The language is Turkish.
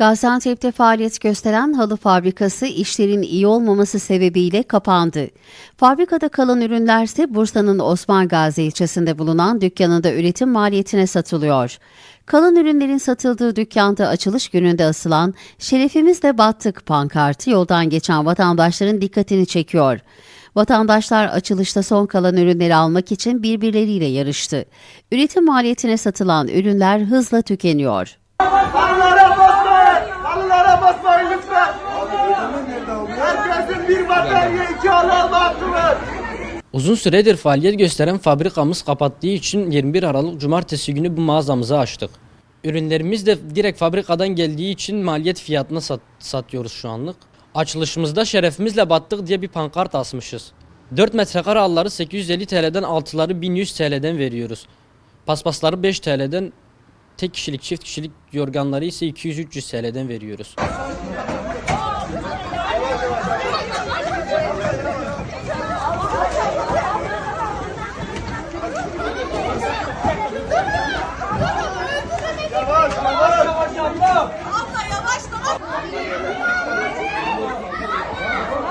Gaziantep'te faaliyet gösteren halı fabrikası işlerin iyi olmaması sebebiyle kapandı. Fabrikada kalan ürünlerse Bursa'nın Osman Gazi ilçesinde bulunan dükkanında üretim maliyetine satılıyor. Kalan ürünlerin satıldığı dükkanda açılış gününde asılan "Şerefimizle battık" pankartı yoldan geçen vatandaşların dikkatini çekiyor. Vatandaşlar açılışta son kalan ürünleri almak için birbirleriyle yarıştı. Üretim maliyetine satılan ürünler hızla tükeniyor. Uzun süredir faaliyet gösteren fabrikamız kapattığı için 21 Aralık Cumartesi günü bu mağazamızı açtık. Ürünlerimiz de direkt fabrikadan geldiği için maliyet fiyatına sat- satıyoruz şu anlık. Açılışımızda şerefimizle battık diye bir pankart asmışız. 4 metrekare halıları 850 TL'den altıları 1100 TL'den veriyoruz. Paspasları 5 TL'den tek kişilik çift kişilik yorganları ise 200-300 TL'den veriyoruz.